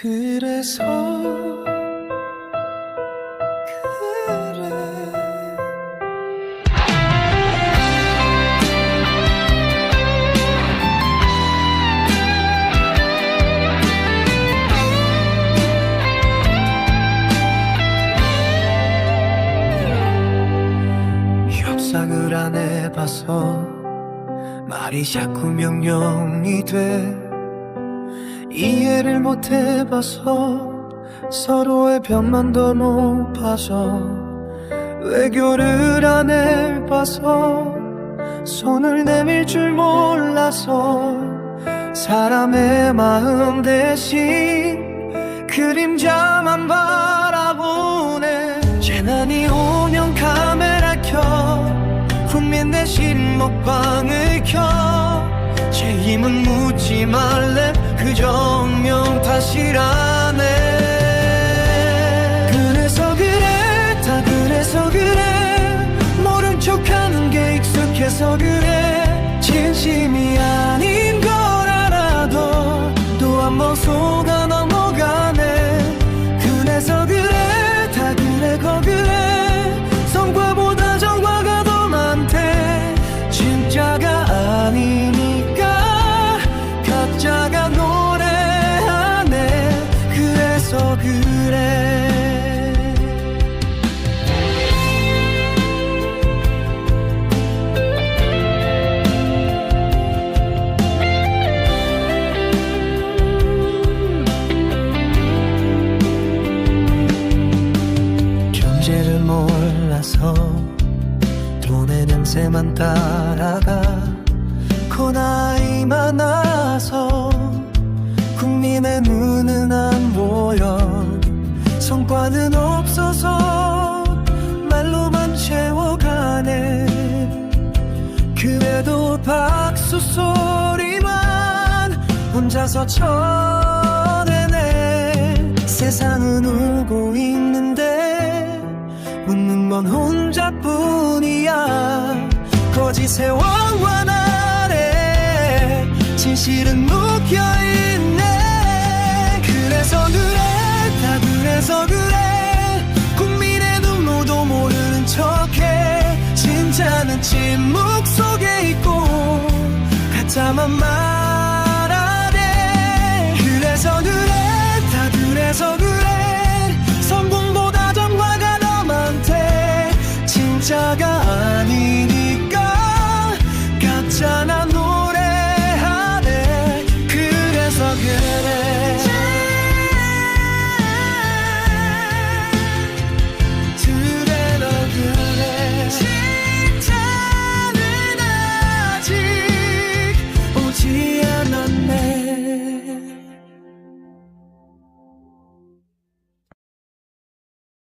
그래서 그래. 협상을 안 해봐서 말이 자꾸 명령이 돼 이해를 못 해봐서 서로의 벽만 더 높아져 외교를 안 해봐서 손을 내밀 줄 몰라서 사람의 마음 대신 그림자만 바라보네. 재난이 오면 카메라 켜. 국민 대신 먹방을 켜제 힘은 묻지 말래 그 정명 탓이라네. 그래서 그래 다 그래서 그래. 모른 척하는 게 익숙해서 그래. 진심이 아닌 걸 알아도 또 한 번 속아 넘어가네. 그래서 그래 냄새만 따라가 고 나이 많아서 국민의 눈은 안 보여. 성과는 없어서 말로만 채워가네. 그래도 박수 소리만 혼자서 쳐내네. 세상은 울고 있는데 웃는 건 혼자뿐이야 거짓 세월관 아래 진실은 묶여있네. 그래서 그래 다 그래서 그래. 국민의 눈물도 모르는 척해. 진짜는 침묵 속에 있고 가짜만 말하네. 그래서 그래 다 그래서 그래.